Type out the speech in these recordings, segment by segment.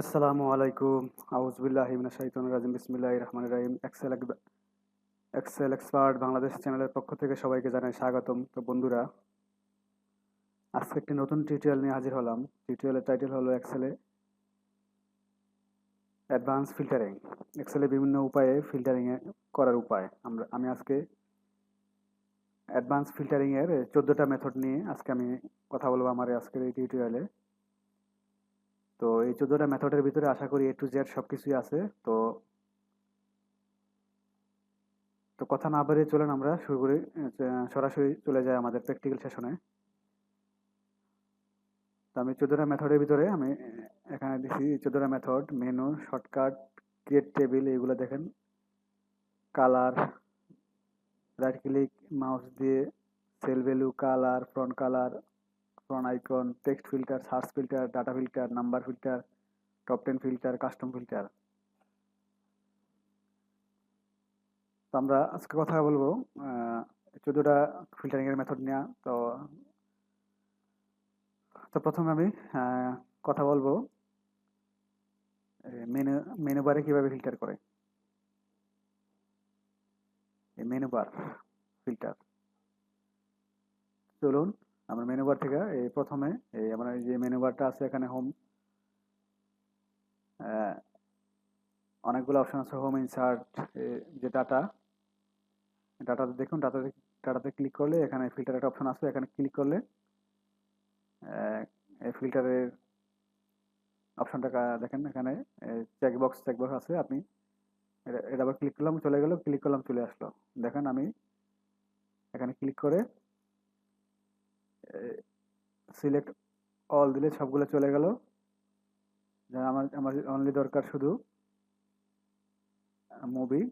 আসসালামু আলাইকুম। আউজবিল্লাহি মিনাশ শাইতানির রাজিম। বিসমিল্লাহির রহমানির রহিম। এক্সেল এক্সেল এক্সপার্ট বাংলাদেশ চ্যানেলের পক্ষ থেকে সবাইকে জানাই স্বাগতম। তো বন্ধুরা, আজকে একটি নতুন টিউটোরিয়াল নিয়ে হাজির হলাম। টিউটোরিয়ালের টাইটেল হলো এক্সেলে অ্যাডভান্স ফিল্টারিং এক্সেলে বিভিন্ন উপায়ে ফিল্টারিং করার উপায়। আমরা আমি আজকে অ্যাডভান্স ফিল্টারিংয়ের চোদ্দোটা মেথড নিয়ে আজকে আমি কথা বলব আমার আজকের এই টিউটোরিয়ালে তো এই চোদ্দোটা মেথডের ভিতরে আশা করি এ টু জেড সব কিছুই আছে। তো তো কথা না বাড়িয়ে চলেন আমরা, শুরু করি। সরাসরি চলে যাই আমাদের প্র্যাকটিক্যাল সেশনে তো আমি চোদ্দোটা মেথডের ভিতরে আমি এখানে দিছি চোদ্দোটা method menu shortcut create table এগুলো দেখেন। কালার রাইট ক্লিক মাউস দিয়ে cell value colour front colour front icon text filter search filter data filter number filter top ten filter custom filter তো আমরা আজকে কথা বলব চোদ্দোটা ফিল্টারিংয়ের মেথড নিয়ে। তো তো প্রথমে আমি কথা বলব মেনু মেনু বারে কীভাবে ফিল্টার করে। মেনু বার ফিল্টার চলুন। আমরা মেনু বার থেকে এই প্রথমে এই আমার এই যে মেনু বারটা আছে এখানে হোম অনেকগুলো অপশন আছে হোম ইনসার্ট যে ডাটা ডাটাতে দেখুন ডাটাতে ডাটাতে ক্লিক করলে এখানে ফিল্টার একটা অপশন আছে, এখানে ক্লিক করলে এই ফিল্টারের অপশনটা দেখেন, এখানে চেক বক্স চেক বক্স আছে, আপনি এটা এটা আবার ক্লিক করলাম, চলে গেল ক্লিক করলাম, চলে আসলো। দেখেন আমি এখানে ক্লিক করে সিলেক্ট অল দিলে সবগুলো চলে গেল। যেন আমার আমার অনলি দরকার শুধু মুভি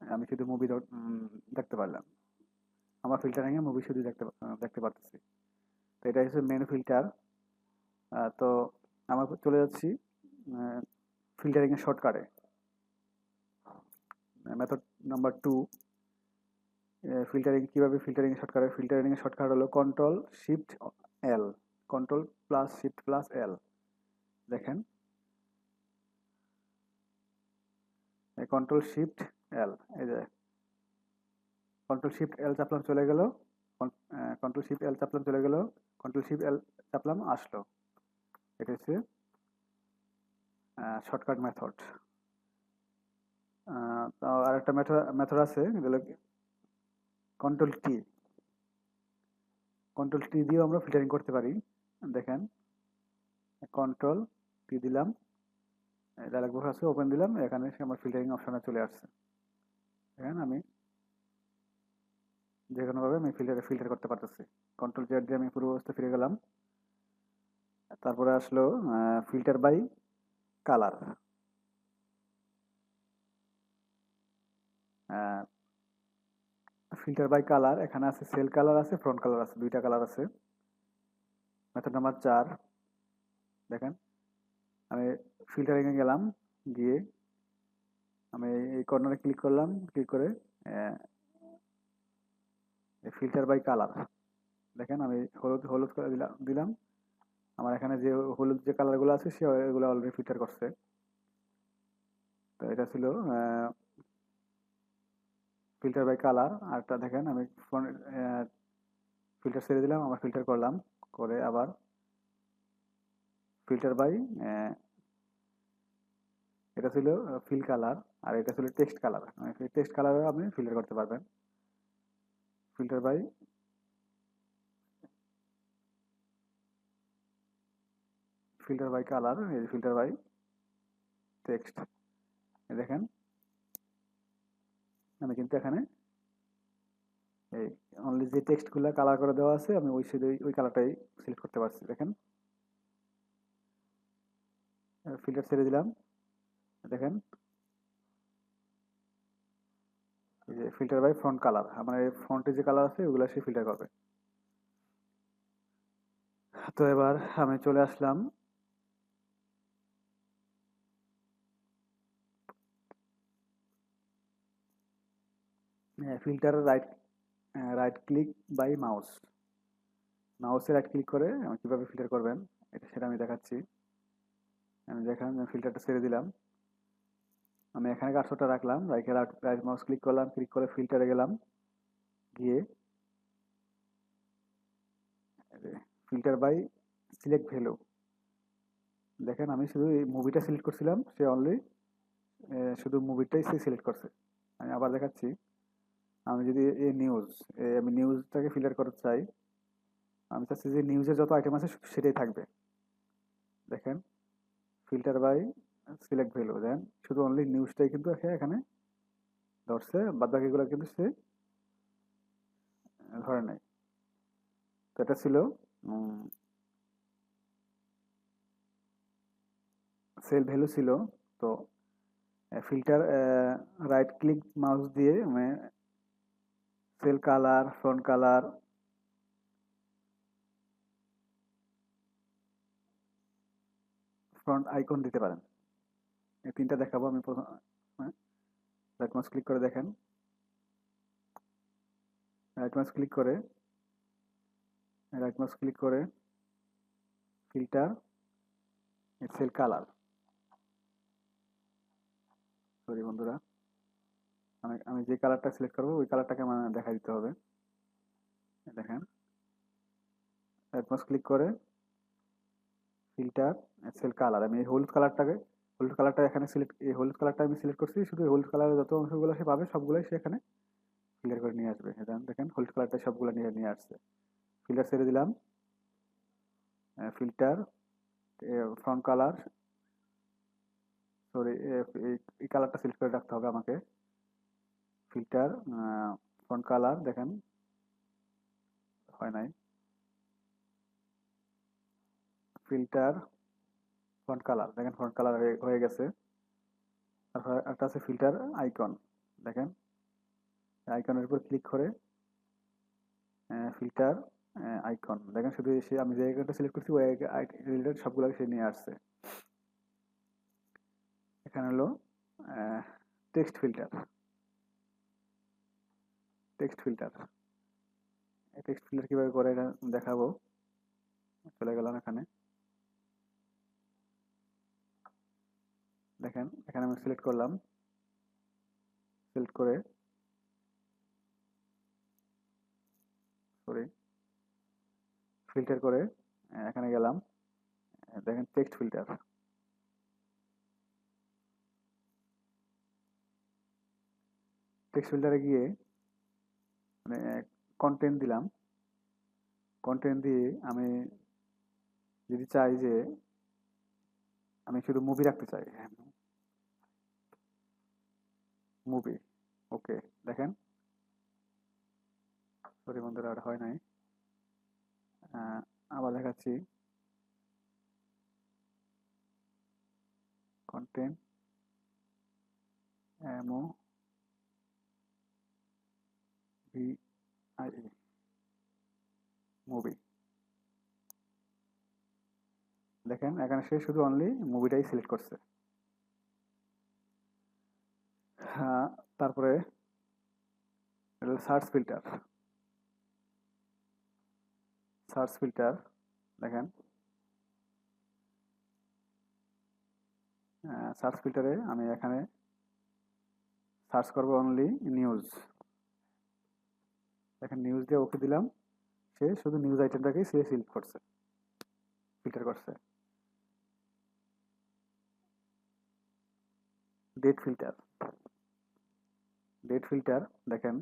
আমি শুধু মুভি দেখতে পারলাম। আমার ফিল্টারিংয়ে মুভি শুধু দেখতে দেখতে পারতেছি। তো এটা হচ্ছে মেন ফিল্টার তো আমার চলে যাচ্ছি ফিল্টারিংয়ের শর্টকাটে মেথড নাম্বার টু ফিল্টারিং কীভাবে ফিল্টারিং শর্টকাটে ফিল্টারিং এর শর্টকাট হলো control shift L control plus shift plus L দেখেন। কন্ট্রোল শিফট এল এই যে কন্ট্রোল শিফট এল চাপলাম চলে গেল কন্ট্রোল শিফট এল চাপলাম চলে গেল কন্ট্রোল শিফট এল চাপলাম আসলো। এটা হচ্ছে শর্টকাট মেথড আর একটা মেথড মেথড আছে যেগুলো কন্ট্রোল টি কন্ট্রোল টি দিয়েও আমরা ফিল্টারিং করতে পারি। দেখেন কন্ট্রোল টি দিলাম ডায়লগ বক্স আছে ওপেন দিলাম, এখানে সে আমার ফিল্টারিং অপশনে চলে আসছে। দেখেন আমি যে কোনোভাবে আমি ফিল্টারে ফিল্টার করতে পারতেছি। কন্ট্রোল জেড দিয়ে আমি পূর্ব অবস্থা ফিরে গেলাম। তারপরে আসলো filter by colour filter by colour এখানে আছে সেল কালার আছে ফ্রন্ট কালার আছে, দুইটা কালার আছে। মেথড নাম্বার চার, দেখেন, আমি ফিল্টারিং এ গেলাম, গিয়ে আমি এই কর্নারে ক্লিক করলাম ক্লিক করে ফিল্টার বাই কালার দেখেন আমি হলুদ হলুদ দিলাম। আমার এখানে যে হলুদ যে কালারগুলো আছে, সে, এগুলো অলরেডি ফিল্টার করছে। তো এটা ছিল ফিল্টার বাই কালার আরটা দেখেন, আমি ফোন ফিল্টার ছেড়ে দিলাম, আবার ফিল্টার করলাম, করে আবার ফিল্টার বাই এটা ছিল ফিল কালার আর এটা ছিল টেক্সট কালার টেক্সট কালারে আপনি ফিল্টার করতে পারবেন। Filter by filter by colour filter by text দেখেন। আমি কিন্তু এখানে এই অনলি যে টেক্সটগুলো কালার করে দেওয়া আছে, আমি ওই শুধু ওই কালারটাই সিলেক্ট করতে পারছি, দেখেন। ফিল্টার ছেড়ে দিলাম, দেখেন। এই যে ফিল্টার বাই ফ্রন্ট কালার আমার ফ্রন্টে যে কালার আছে, ওগুলো সে ফিল্টার করবে। তো এবার আমি চলে আসলাম filter right right click by mouse মাউসে right click করে কীভাবে ফিল্টার করবেন, এটা সেটা আমি দেখাচ্ছি। আমি দেখেন ফিল্টারটা ছেড়ে দিলাম। আমি এখানে কার্সরটা রাখলাম রাইখে রাইট মাউস ক্লিক করলাম ক্লিক করে ফিল্টারে গেলাম। গিয়ে ফিল্টার বাই সিলেক্ট ভ্যালু দেখেন আমি শুধু এই মুভিটা সিলেক্ট করছিলাম, সে অনলি শুধু মুভিটাই সে সিলেক্ট করছে। আমি আবার দেখাচ্ছি। আমি যদি এই নিউজ আমি নিউজটাকে ফিল্টার করতে চাই, আমি চাচ্ছি যে নিউজের যত আইটেম আছে সেটাই থাকবে। দেখেন ফিল্টার বাই সিলেক্ট ভ্যালু দেন শুধু অনলি নিউজটাই কিন্তু এখানে ধরছে বাদ বাকিগুলো কিন্তু সে ধরে নাই তো এটা ছিল সেল ভ্যালু ছিল, তো ফিল্টার রাইট ক্লিক মাউস দিয়ে cell colour front colour front icon দিতে পারেন। এই তিনটা দেখাবো আমি প্রথম রাইট মাউস ক্লিক করে দেখেন। রাইট মাউস ক্লিক করে রাইট মাউস ক্লিক করে ফিল্টার সেল কালার সরি বন্ধুরা। আমি আমি যে কালারটা সিলেক্ট করব, ওই কালারটাকে আমার দেখা দিতে হবে। দেখেন। মাউস ক্লিক করে ফিল্টার সেল কালার আমি এই হলুদ কালারটাকে হলুদ কালারটা এখানে সিলেক্ট এই হলুদ কালারটা আমি সিলেক্ট করছি, শুধু হলুদ কালারের যত অংশগুলো সে পাবে, সবগুলোই সে এখানে ফিল্টার করে নিয়ে আসবে। দেখেন হলুদ কালারটা সবগুলো নিয়ে নিয়ে আসছে। ফিল্টার ছেড়ে দিলাম। ফিল্টার ফ্রন্ট কালার সরি এই কালারটা সিলেক্ট করে রাখতে হবে আমাকে। ফিল্টার ফ্রন্ট কালার দেখেন। হয় নাই। Filter, front colour. দেখেন ফ্রন্ট কালার হয়ে গেছে। তারপর একটা আছে ফিল্টার আইকন, দেখেন। আইকনের উপর ক্লিক করে ফিল্টার আইকন। দেখেন শুধু এসে আমি যে আইকনটা সিলেক্ট করছি, ওই রিলেটেড সবগুলো সে নিয়ে আসছে। এখানে হলো text filter. Text filter text filter কীভাবে করে দেখাবো? চলে গেলাম এখানে। দেখেন, এখানে আমি সিলেক্ট করলাম। সিলেক্ট করে সরি ফিল্টার করে এখানে গেলাম। দেখেন টেক্সট ফিল্টার টেক্সট ফিল্টারে গিয়ে মানে কন্টেন্ট দিলাম। কন্টেন্ট দিয়ে আমি যদি চাই যে আমি শুধু মুভি রাখতে চাই মুভি ওকে দেখেন। সরি বন্ধুরা, আর হয় নাই। আবার দেখাচ্ছি। Content M O V I movie দেখেন, এখানে সে শুধু অনলি মুভিটাই সিলেক্ট করছে। হ্যাঁ তারপরে সার্চ ফিল্টার সার্চ ফিল্টার দেখেন। সার্চ ফিল্টারে আমি এখানে সার্চ করব অনলি নিউজ দেখেন নিউজ দিয়ে ওকে দিলাম। সে শুধু নিউজ আইটেমটাকেই সে সিলেক্ট করছে। ফিল্টার করছে। ডেট ফিল্টার ডেট ফিল্টার দেখেন।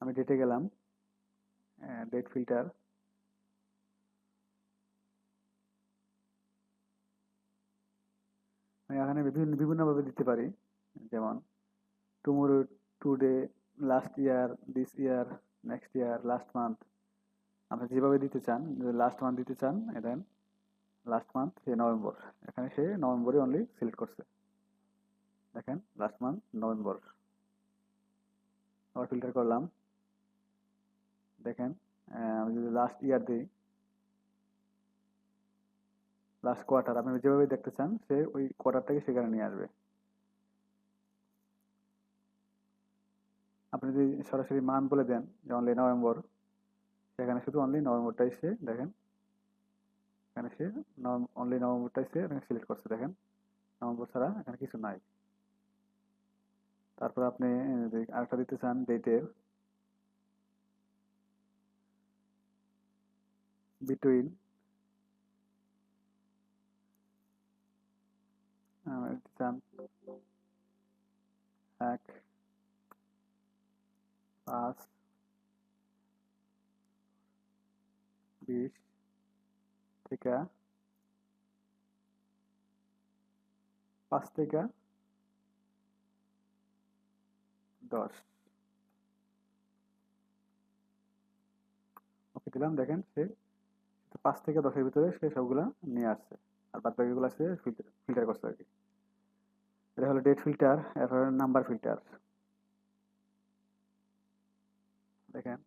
আমি ডেটে গেলাম। ডেট ফিল্টার এখানে বিভিন্ন, বিভিন্নভাবে দিতে পারি। যেমন tomorrow today last year this year next year last month আপনি যেভাবে দিতে চান লাস্ট মান্থ দিতে চান দেন লাস্ট মান্থ সে নভেম্বর। এখানে সে নভেম্বরে অনলি সিলেক্ট করছে। দেখেন লাস্ট মান্থ নভেম্বর। আবার ফিল্টার করলাম। দেখেন আমি যদি লাস্ট ইয়ার দিই লাস্ট কোয়ার্টার আপনি যেভাবে দেখতে চান, সে ওই কোয়ার্টারটাকে সেখানে নিয়ে আসবে। আপনি যদি সরাসরি মান বলে দেন, যে যেমন নভেম্বর সেখানে শুধু অনলি নভেম্বরটাই সে দেখেন, এখানে সে অনলি নভেম্বরটাই সে সিলেক্ট করছে, দেখেন। নভেম্বর ছাড়া এখানে কিছু নাই। তারপর আপনি আরেকটা দিতে চান ডেটের বিটুইন চান এক, পাঁচ, বিশ, থেকে পাঁচ থেকে দশ। ওকে দিলাম, দেখেন সে, পাঁচ থেকে দশের ভিতরে সে সবগুলা নিয়ে আসছে, আর বাদ বাকিগুলো সে ফিল্টার করছে আর কি। এটা হলো ডেট ফিল্টার এরপর নাম্বার ফিল্টার দেখেন।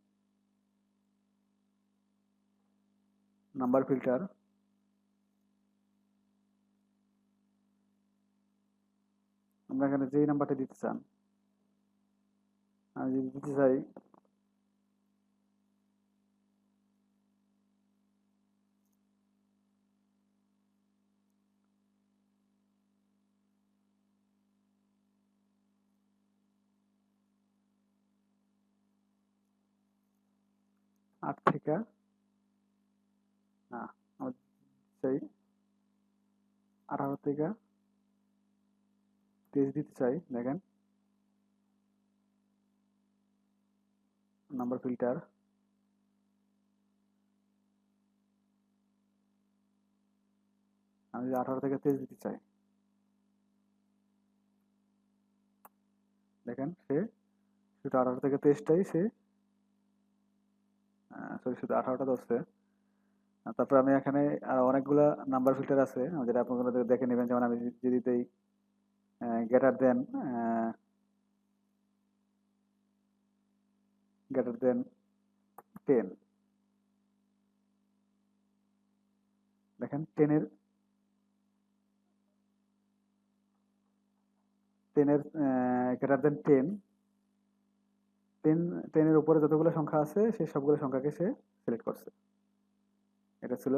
নাম্বার ফিল্টার আমরা এখানে যেই নাম্বারটা দিতে চান, আমি যদি দিতে চাই আট থেকে না চাই। আঠারো থেকে তেইশ দিতে চাই, দেখেন। Number filter. আমি আঠারো থেকে তেইশ দিতে চাই। দেখেন, সে শুধু আঠারো থেকে তেইশটাই সে সরি শুধু আঠারোটা তারপর আমি এখানে অনেকগুলা নাম্বার ফিল্টার আছে, যেটা আপনারা দেখে নেবেন। যেমন আমি যদি greater than greater than ten দেখেন টেনের টেনের গ্রেটার দেন টেন টেন টেনের উপরে যতগুলো সংখ্যা আছে সে সবগুলো সংখ্যাকে সে সিলেক্ট করছে। এটা ছিল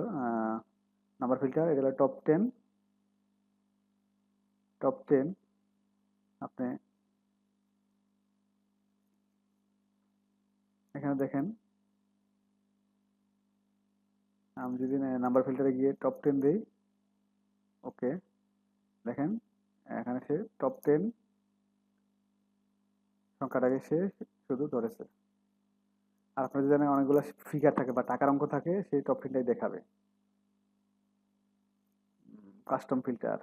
নাম্বার ফিল্টার এটা হলো টপ টেন টপ টেন আপনি এখানে দেখেন, আমি যদি নাম্বার ফিল্টারে গিয়ে টপ টেন দিই, ওকে, দেখেন, এখানে সে টপ টেন সংখ্যাটাকে সে শুধু ধরেছে। আর আপনার যদি অনেকগুলো ফিগার থাকে বা টাকার অঙ্ক থাকে, সেই টপ ফিল্ডটাই দেখাবে। কাস্টম ফিল্টার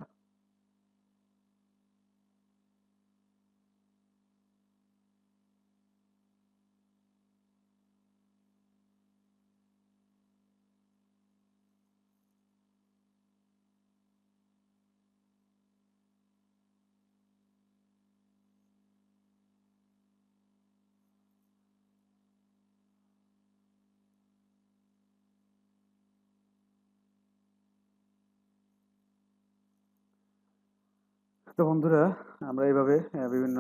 তো বন্ধুরা, আমরা এইভাবে বিভিন্ন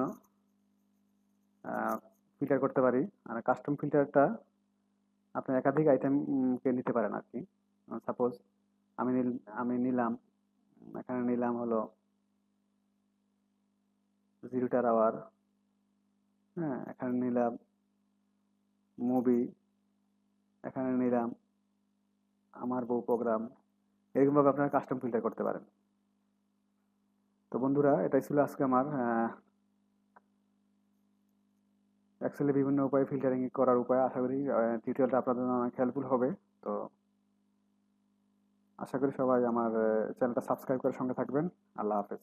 ফিল্টার করতে পারি। আর কাস্টম ফিল্টারটা আপনি একাধিক আইটেমকে নিতে পারেন আর কি সাপোজ আমি আমি নিলাম, এখানে নিলাম হলো জিরোটার আওয়ার হ্যাঁ এখানে নিলাম মুভি এখানে নিলাম আমার বউ প্রোগ্রাম এরকমভাবে আপনারা কাস্টম ফিল্টার করতে পারেন। তো বন্ধুরা, এটাই ছিল আজকে আমার অ্যাকচুয়ালি বিভিন্ন উপায়ে ফিল্টারিং করার উপায়। আশা করি টিউটোরিয়ালটা আপনাদের জন্য অনেক হেল্পফুল হবে। তো আশা করি সবাই আমার চ্যানেলটা সাবস্ক্রাইব করে সঙ্গে থাকবেন। আল্লাহ হাফেজ।